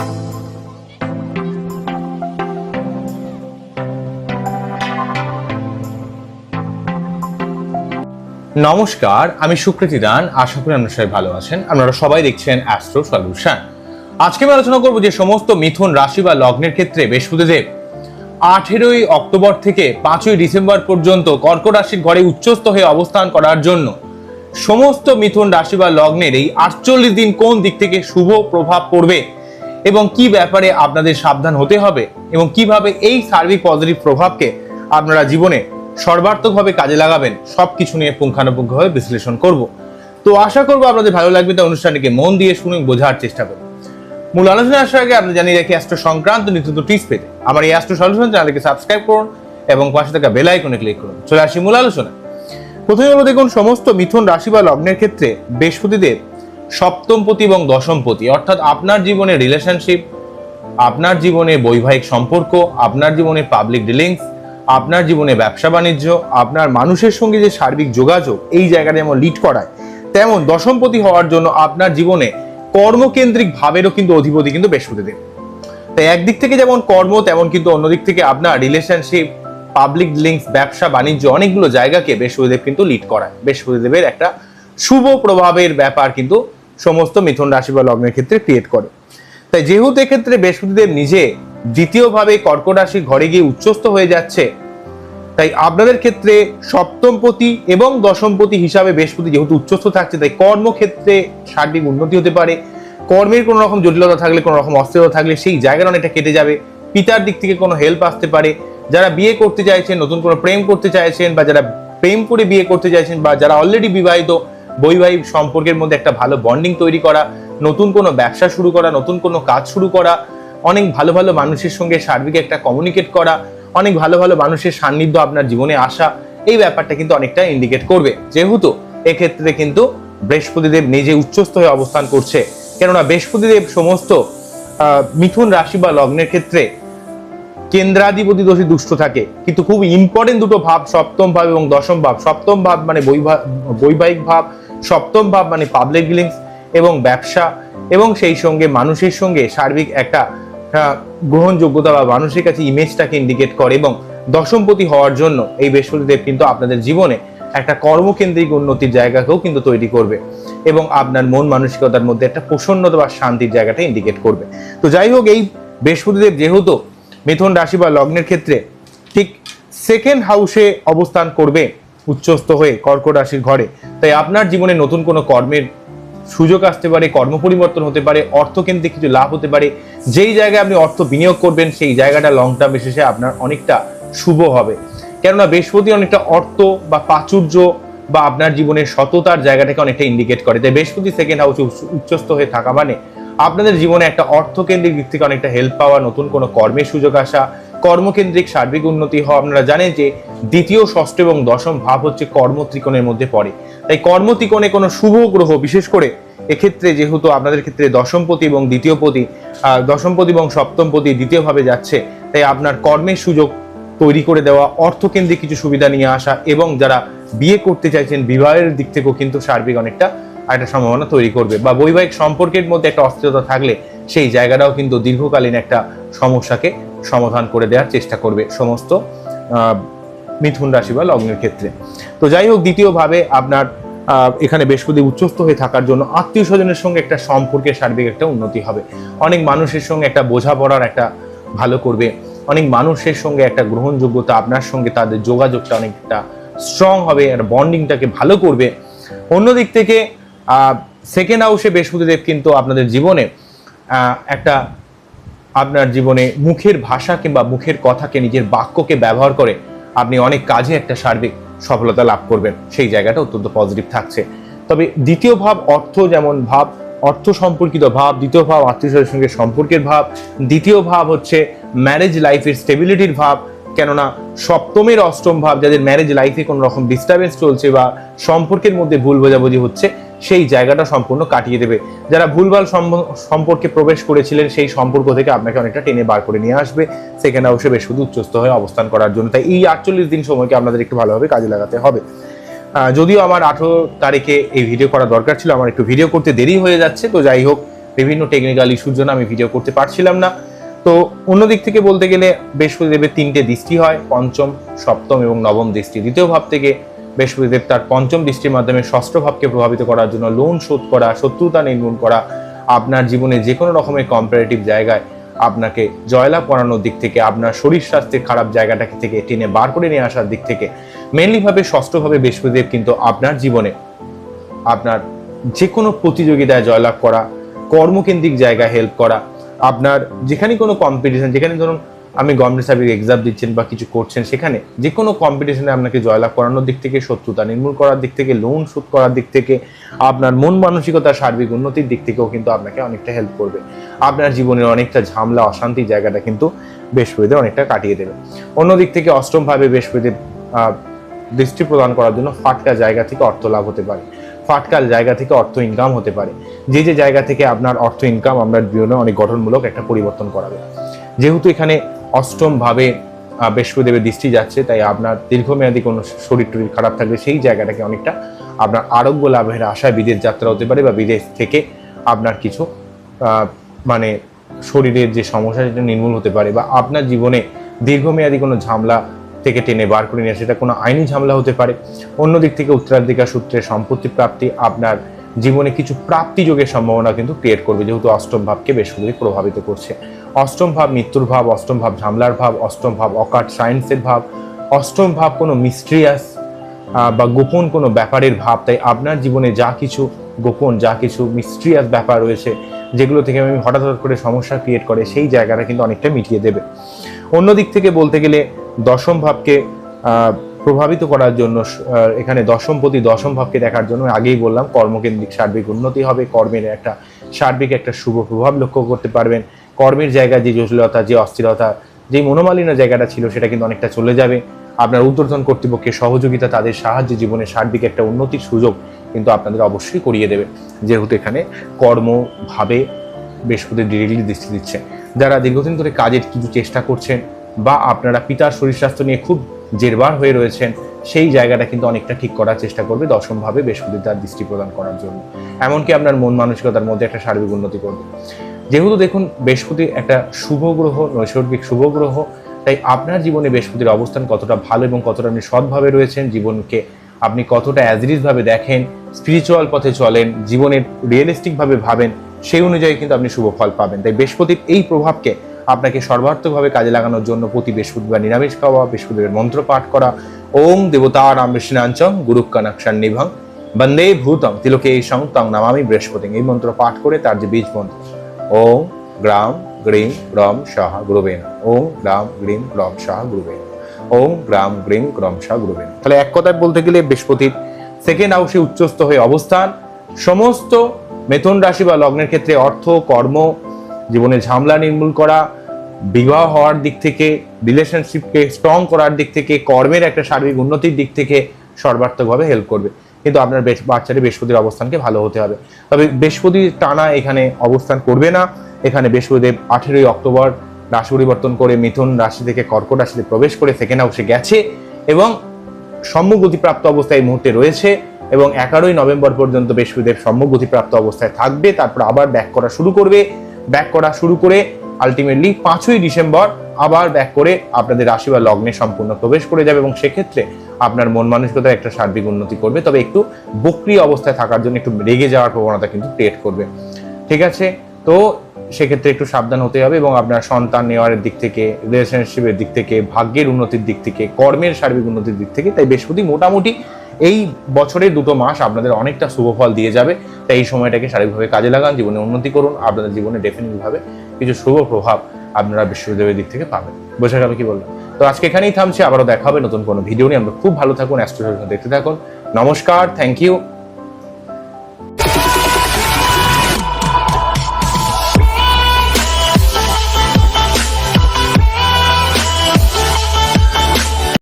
নমস্কার, আমি সুকৃতি দান। আশা করি আপনারা সবাই ভালো আছেন। আপনারা সবাই দেখছেন অ্যাস্ট্রো সলিউশন আজকে আমি আলোচনা করব যে সমস্ত মিথুন রাশি বা লগ্নের ক্ষেত্রে বৃহস্পতিদেব আঠেরোই অক্টোবর থেকে পাঁচই ডিসেম্বর পর্যন্ত কর্কট রাশির ঘরে উচ্চস্থ হয়ে অবস্থান করার জন্য সমস্ত মিথুন রাশি বা লগ্নের এই আটচল্লিশ দিন কোন দিক থেকে শুভ প্রভাব পড়বে? এবং কি ব্যাপারে আপনাদের সাবধান হতে হবে এবং কীভাবে এই সার্বিক পজিটিভ প্রভাবকে আপনারা জীবনে সর্বার্থকভাবে কাজে লাগাবেন সব কিছু নিয়ে পুঙ্খানুপুঙ্খভাবে বিশ্লেষণ করব। তো আশা করব আপনাদের ভালো লাগবে তো অনুষ্ঠানটিকে মন দিয়ে শুনে বোঝার চেষ্টা করুন মূল আলোচনা আসার আগে আপনি জানিয়ে রাখি অ্যাস্ট্রো সংক্রান্ত নিত্য টিপস পেতে। আমার এই অ্যাস্ট্রো সলিউশন চ্যানেলকে সাবস্ক্রাইব করুন এবং পাশে থাকা বেল আইকনে ক্লিক করুন। চলে আসি মূল আলোচনা প্রথমে বলব, দেখুন, সমস্ত মিথুন রাশি বা লগ্নের ক্ষেত্রে বৃহস্পতিদেব সপ্তমপতি এবং দশমপতি অর্থাৎ আপনার জীবনে রিলেশনশিপ আপনার জীবনে বৈবাহিক সম্পর্ক, আপনার জীবনে পাবলিক ডিলিংস আপনার জীবনে ব্যবসা বাণিজ্য, আপনার মানুষের সঙ্গে যে সার্বিক যোগাযোগ, এই জায়গাটা যেমন লিড করায়, তেমন দশমপতি হওয়ার জন্য আপনার জীবনে কর্মকেন্দ্রিক ভাবেরও কিন্তু অধিপতি কিন্তু বৃহস্পতিদেব। তাই একদিক থেকে যেমন কর্ম, তেমন কিন্তু অন্যদিক থেকে আপনার রিলেশনশিপ পাবলিক লিঙ্কস ব্যবসা বাণিজ্য অনেকগুলো জায়গাকে বৃহস্পতিদেব কিন্তু লিড করায়। বৃহস্পতিদেবের একটা শুভ প্রভাবের ব্যাপার কিন্তু সমস্ত মিথুন রাশি বা লগ্নের ক্ষেত্রে ক্রিয়েট করে। তাই যেহেতু এক্ষেত্রে বৃহস্পতিদেব নিজে দ্বিতীয়ভাবে কর্কট রাশি ঘরে গিয়ে উচ্চস্থ হয়ে যাচ্ছে, তাই আপনাদের ক্ষেত্রে সপ্তমপতি এবং দশমপতি হিসাবে বৃহস্পতি যেহেতু উচ্চস্থ থাকছে, তাই কর্মক্ষেত্রে সার্বিক উন্নতি হতে পারে। কর্মের কোনো রকম জটিলতা থাকলে, কোনো রকম অস্থিরতা থাকলে সেই জায়গাটা অনেকটা কেটে যাবে। পিতার দিক থেকে কোনো হেল্প আসতে পারে। যারা বিয়ে করতে চাইছেন, নতুন কোনো প্রেম করতে চাইছেন বা যারা প্রেম করে বিয়ে করতে চাইছেন বা যারা অলরেডি বিবাহিত বৈবাহিক সম্পর্কের মধ্যে একটা ভালো বন্ডিং তৈরি করা, নতুন কোনো ব্যবসা শুরু করা, নতুন কোনো কাজ শুরু করা, অনেক ভালো ভালো মানুষের সঙ্গে সার্বিক একটা কমিউনিকেট করা, অনেক ভালো ভালো মানুষের সান্নিধ্য আপনার জীবনে আসা, এই ব্যাপারটা কিন্তু অনেকটা ইন্ডিকেট করবে। যেহেতু এক্ষেত্রে কিন্তু বৃহস্পতিদেব নিজে উচ্চস্থ হয়ে অবস্থান করছে। কেননা বৃহস্পতিদেব সমস্ত মিথুন রাশি বা লগ্নের ক্ষেত্রে কেন্দ্রাধিপতি দোষী দুষ্ট থাকে। কিন্তু খুব ইম্পর্টেন্ট দুটো ভাব, সপ্তম ভাব এবং দশম ভাব। সপ্তম ভাব মানে বৈবাহিক ভাব, সপ্তম ভাব মানে পাবলিক ডিলিংস এবং ব্যবসা এবং সেই সঙ্গে মানুষের সঙ্গে সার্বিক একটা গ্রহণযোগ্যতা বা মানুষের কাছে ইমেজটাকে ইন্ডিকেট করে এবং দশমপতি হওয়ার জন্য এই বৃহস্পতিদেব কিন্তু আপনাদের জীবনে একটা কর্মকেন্দ্রিক উন্নতির জায়গাকেও কিন্তু তৈরি করবে এবং আপনার মন মানসিকতার মধ্যে একটা প্রসন্নতা বা শান্তির জায়গাটা ইন্ডিকেট করবে। তো যাই হোক, এই বৃহস্পতিদেব যেহেতু মিথুন রাশি বা লগ্নের ক্ষেত্রে ঠিক সেকেন্ড হাউসে অবস্থান করবে, উচ্চস্থ হয়ে কর্কট রাশির ঘরে। তাই আপনার জীবনে নতুন কোনো কর্মের সুযোগ আসতে পারে, কর্ম পরিবর্তন হতে পারে, অর্থকেন্দ্রিক কিছু লাভ হতে পারে, যেই জায়গায় আপনি অর্থ বিনিয়োগ করবেন, সেই জায়গাটা লং টার্ম শেষে আপনার অনেকটা শুভ হবে। কেননা বৃহস্পতি অনেকটা অর্থ বা প্রাচুর্য বা আপনার জীবনের সততার জায়গাটাকে অনেকটা ইন্ডিকেট করে। তাই বৃহস্পতি সেকেন্ড হাউসে উচ্চস্থ হয়ে থাকা মানে আপনাদের জীবনে একটা অর্থকেন্দ্রিক দিক থেকে অনেকটা হেল্প পাওয়া, নতুন কোনো কর্মের সুযোগ আসা, কর্মকেন্দ্রিক সার্বিক উন্নতি হওয়া, আপনারা জানেন যে দ্বিতীয়, ষষ্ঠ এবং দশম ভাব হচ্ছে কর্মত্রিকোণের মধ্যে পড়ে। তাই কর্ম ত্রিকোণে কোনো শুভ গ্রহ, বিশেষ করে এক্ষেত্রে যেহেতু আপনাদের ক্ষেত্রে দশমপতি এবং দ্বিতীয়পতি দশমপতি এবং সপ্তমপতি দ্বিতীয়ভাবে যাচ্ছে, তাই আপনার কর্মের সুযোগ তৈরি করে দেওয়া, অর্থকেন্দ্রিক কিছু সুবিধা নিয়ে আসা এবং যারা বিয়ে করতে চাইছেন, বিবাহের দিক থেকেও কিন্তু সার্বিক অনেকটা একটা সম্ভাবনা তৈরি করবে বা বৈবাহিক সম্পর্কের মধ্যে একটা অস্থিরতা থাকলে সেই জায়গাটাও কিন্তু দীর্ঘকালীন একটা সমস্যাকে সমাধান করে দেওয়ার চেষ্টা করবে সমস্ত মিথুন রাশি বা লগ্নের ক্ষেত্রে। তো যাই হোক, দ্বিতীয়ভাবে আপনার এখানে বৃহস্পতি উচ্চস্থ হয়ে থাকার জন্য আত্মীয় স্বজনের সঙ্গে একটা সম্পর্কের সার্বিক একটা উন্নতি হবে। অনেক মানুষের সঙ্গে একটা বোঝাপড়ার একটা ভালো করবে। অনেক মানুষের সঙ্গে একটা গ্রহণযোগ্যতা আপনার সঙ্গে তাদের যোগাযোগটা অনেকটা স্ট্রং হবে, আর বন্ডিংটাকে ভালো করবে। অন্যদিক থেকে সেকেন্ড হাউসে বৃহস্পতিদেব কিন্তু আপনাদের জীবনে একটা আপনার জীবনে মুখের ভাষা কিংবা মুখের কথাকে, নিজের বাক্যকে ব্যবহার করে আপনি অনেক কাজে একটা সার্বিক সফলতা লাভ করবেন। সেই জায়গাটা অত্যন্ত পজিটিভ থাকছে। তবে দ্বিতীয় ভাব অর্থ যেমন ভাব, অর্থ সম্পর্কিত ভাব, দ্বিতীয় ভাব আত্মীয় সঙ্গে সম্পর্কের ভাব, দ্বিতীয় ভাব হচ্ছে ম্যারেজ লাইফের স্টেবিলিটির ভাব, কেননা সপ্তমের অষ্টম ভাব যাদের ম্যারেজ লাইফে কোনো রকম ডিস্টারবেন্স চলছে বা সম্পর্কের মধ্যে ভুল বোঝাবুঝি হচ্ছে সেই জায়গাটা সম্পূর্ণ কাটিয়ে দেবে। যারা ভুলভাল সম্পর্কে প্রবেশ করেছিলেন, সেই সম্পর্ক থেকে আপনাকে অনেকটা টেনে বার করে নিয়ে আসবে। সেখানে হাউসে বেশ শুধু উচ্চস্থ হয়ে অবস্থান করার জন্য। তাই এই আটচল্লিশ দিন সময়কে আপনাদের একটু ভালোভাবে কাজে লাগাতে হবে। যদিও আমার আঠেরো তারিখে এই ভিডিও করা দরকার ছিল, আমার একটু ভিডিও করতে দেরি হয়ে যাচ্ছে। তো যাই হোক, বিভিন্ন টেকনিক্যাল ইস্যুর জন্য আমি ভিডিও করতে পারছিলাম না। তো অন্য দিক থেকে বলতে গেলে বৃহস্পতিদেবের তিনটে দৃষ্টি হয়, পঞ্চম, সপ্তম এবং নবম দৃষ্টি। দ্বিতীয় ভাব থেকে বৃহস্পতিদেব তার পঞ্চম দৃষ্টির মাধ্যমে ষষ্ঠ ভাবকে প্রভাবিত করার জন্য লোন শোধ করা, শত্রুতা নির্মূল করা আপনার জীবনে যে কোনো রকমের কম্পারেটিভ জায়গায় আপনাকে জয়লাভ করানোর দিক থেকে, আপনার শরীর স্বাস্থ্যের খারাপ জায়গাটাকে থেকে টেনে বার করে নিয়ে আসার দিক থেকে মেনলিভাবে ষষ্ঠভাবে বৃহস্পতিদেব কিন্তু আপনার জীবনে আপনার যে কোনো প্রতিযোগিতায় জয়লাভ করা, কর্মকেন্দ্রিক জায়গায় হেল্প করা, আপনার যেখানে কোনো কম্পিটিশন যেখানে ধরুন আমি গভর্নমেন্ট সার্ভিস এক্সাম দিচ্ছেন বা কিছু করছেন সেখানে যে কোনো কম্পিটিশনে আপনাকে জয়লাভ করানোর দিক থেকে শত্রুতা নির্মূল করার দিক থেকে লোন শোধ করার দিক থেকে আপনার মন মানসিকতা সার্বিক উন্নতির দিক থেকেও কিন্তু আপনাকে অনেকটা হেল্প করবে। আপনার জীবনের অনেকটা ঝামলা অশান্তি জায়গাটা কিন্তু বৃহস্পতিদেব অনেকটা কাটিয়ে দেবে। অন্য দিক থেকে অষ্টমভাবে বৃহস্পতিদেব আহ, দৃষ্টি প্রদান করার জন্য ফাটকা জায়গা থেকে অর্থ লাভ হতে পারে। ফাটকাল জায়গা থেকে অর্থ ইনকাম হতে পারে। যে যে জায়গা থেকে আপনার অর্থ ইনকাম আপনার জীবনে অনেক গঠনমূলক একটা পরিবর্তন করাবে। যেহেতু এখানে অষ্টম ভাবে বৃহস্পতিদেবের দৃষ্টি যাচ্ছে, তাই আপনার দীর্ঘমেয়াদী কোনো শরীর টরীর খারাপ থাকলে সেই জায়গাটাকে অনেকটা আপনার আরোগ্য লাভের আশায় বিদেশ যাত্রা হতে পারে বা বিদেশ থেকে আপনার কিছু মানে শরীরের যে সমস্যা সেটা নির্মূল হতে পারে বা আপনার জীবনে দীর্ঘমেয়াদী কোনো ঝামেলা থেকে টেনে বার করে নিয়ে সেটা কোনো আইনি ঝামেলা হতে পারে। অন্যদিক থেকে উত্তরাধিকার সূত্রে সম্পত্তি প্রাপ্তি আপনার জীবনে কিছু প্রাপ্তি যোগের সম্ভাবনা কিন্তু ক্রিয়েট করবে, যেহেতু অষ্টম ভাবকে বেশ প্রভাবিত করছে। অষ্টম ভাব মৃত্যুর ভাব, অষ্টম ভাব ঝামলার ভাব, অষ্টম ভাব অকাট সায়েন্সের ভাব, অষ্টম ভাব কোনো মিস্ট্রিয়াস বা গোপন কোনো ব্যাপারের ভাব। তাই আপনার জীবনে যা কিছু গোপন, যা কিছু মিস্ট্রিয়াস ব্যাপার রয়েছে, যেগুলো থেকে আমি হঠাৎ হঠাৎ করে সমস্যা ক্রিয়েট করে, সেই জায়গাটা কিন্তু অনেকটা মিটিয়ে দেবে। অন্য দিক থেকে বলতে গেলে দশম ভাবকে প্রভাবিত করার জন্য এখানে দশম প্রতি দশম ভাবকে দেখার জন্য আগেই বললাম, কর্মকেন্দ্রিক সার্বিক উন্নতি হবে, কর্মের একটা সার্বিক একটা শুভ প্রভাব লক্ষ্য করতে পারবেন। কর্মের জায়গায় যে জটিলতা, যে অস্থিরতা, যে মনোমালিন্য জায়গাটা ছিল, সেটা কিন্তু অনেকটা চলে যাবে। আপনার ঊর্ধ্বতন কর্তৃপক্ষের সহযোগিতা তাদের সাহায্যে জীবনে সার্বিক একটা উন্নতির সুযোগ কিন্তু আপনাদের অবশ্যই করিয়ে দেবে। যেহেতু এখানে কর্মভাবে বৃহস্পতি ডিরেক্টলি দৃষ্টি দিচ্ছে। যারা দীর্ঘদিন ধরে কাজের কিছু চেষ্টা করছেন বা আপনারা পিতার শরীর স্বাস্থ্য নিয়ে খুব জেরবার হয়ে রয়েছেন, সেই জায়গাটা কিন্তু অনেকটা ঠিক করার চেষ্টা করবে দশমভাবে বৃহস্পতি তার দৃষ্টি প্রদান করার জন্য। এমনকি আপনার মন মানসিকতার মধ্যে একটা সার্বিক উন্নতি করবে। যেহেতু দেখুন বৃহস্পতি একটা শুভ গ্রহ, নৈসর্গিক শুভ গ্রহ, তাই আপনার জীবনে বৃহস্পতির অবস্থান কতটা ভালো এবং কতটা আপনি সৎভাবে রয়েছেন, জীবনকে আপনি কতটা অ্যাজরিস ভাবে দেখেন স্পিরিচুয়াল পথে চলেন জীবনের রিয়েলিস্টিক ভাবে ভাবেন, সেই অনুযায়ী কিন্তু আপনি শুভ ফল পাবেন। তাই বৃহস্পতির এই প্রভাবকে আপনাকে সর্বার্থকভাবে কাজে লাগানোর জন্য প্রতি বৃহস্পতিবার নিরামিষ খাওয়া বৃহস্পতিবার মন্ত্র পাঠ করা, ওম দেবতা রাম বিষ্ণাঞ্চং গুরু কানাক্ষান নিভং, বন্দে ভূতং তিলকে এই সং তং নামামি বৃহস্পতি। এই মন্ত্র পাঠ করে তার যে বীজ মন্ত্র ওম গ্রাম গ্রিম গ্রম সাহা গ্রুবেন ওম গ্রাম গ্রিম গ্রম সাহা গ্রুবেন ওম গ্রাম গ্রিম গ্রম সাহা গ্রুবেন তাহলে এক কথায় বলতে গেলে বৃহস্পতির সেকেন্ড হাউসে উচ্চস্থ হয়ে অবস্থান। সমস্ত মেথুন রাশি বা লগ্নের ক্ষেত্রে অর্থ, কর্ম, জীবনে ঝামলা নির্মূল করা, বিবাহ হওয়ার দিক থেকে রিলেশনশিপকে স্ট্রং করার দিক থেকে, কর্মের একটা সার্বিক উন্নতির দিক থেকে সর্বার্থকভাবে হেল্প করবে। কিন্তু আপনার বাচ্চাটি বৃহস্পতির অবস্থানকে ভালো হতে হবে। তবে বৃহস্পতি টানা এখানে অবস্থান করবে না। এখানে বৃহস্পতিদেব আঠেরোই অক্টোবর রাশি পরিবর্তন করে মিথুন রাশি থেকে কর্কট রাশিতে প্রবেশ করে সেকেন্ড হাউসে গেছে এবং সম্মুখ গতিপ্রাপ্ত অবস্থায় এই মুহূর্তে রয়েছে এবং এগারোই নভেম্বর পর্যন্ত বৃহস্পতিদেব সম্মুখ গতিপ্রাপ্ত অবস্থায় থাকবে। তারপর আবার ব্যাক করা শুরু করবে। ব্যাক করা শুরু করে আলটিমেটলি পাঁচই ডিসেম্বর আবার ব্যাক করে আপনাদের রাশি বা লগ্নে সম্পূর্ণ প্রবেশ করে যাবে এবং সেক্ষেত্রে আপনার মন মানসিকতার একটা সার্বিক উন্নতি করবে, তবে একটু বক্রিয় অবস্থায় থাকার জন্য একটু রেগে যাওয়ার প্রবণতা কিন্তু ক্রিয়েট করবে। ঠিক আছে? তো সেক্ষেত্রে একটু সাবধান হতে হবে এবং আপনার সন্তান নেওয়ার দিক থেকে রিলেশনশিপের দিক থেকে, ভাগ্যের উন্নতির দিক থেকে, কর্মের সার্বিক উন্নতির দিক থেকে, তাই বৃহস্পতি মোটামুটি এই বছরের দুটো মাস আপনাদের অনেকটা শুভফল দিয়ে যাবে। তাই এই সময়টাকে শারীরিকভাবে কাজে লাগান, জীবনে উন্নতি করুন, আপনাদের জীবনে ডেফিনেটভাবে কিছু শুভ প্রভাব আপনারা বিশ্ববিদ্যালয়ের দিক থেকে পাবেন। বোঝা গেল কি বললাম? তো আজকে এখানেই থামছে, আবারও দেখা হবে নতুন কোনো ভিডিও নিয়ে। আমরা খুব ভালো থাকুন অ্যাস্ট্রোলজি দেখতে থাকুন। নমস্কার থ্যাংক ইউ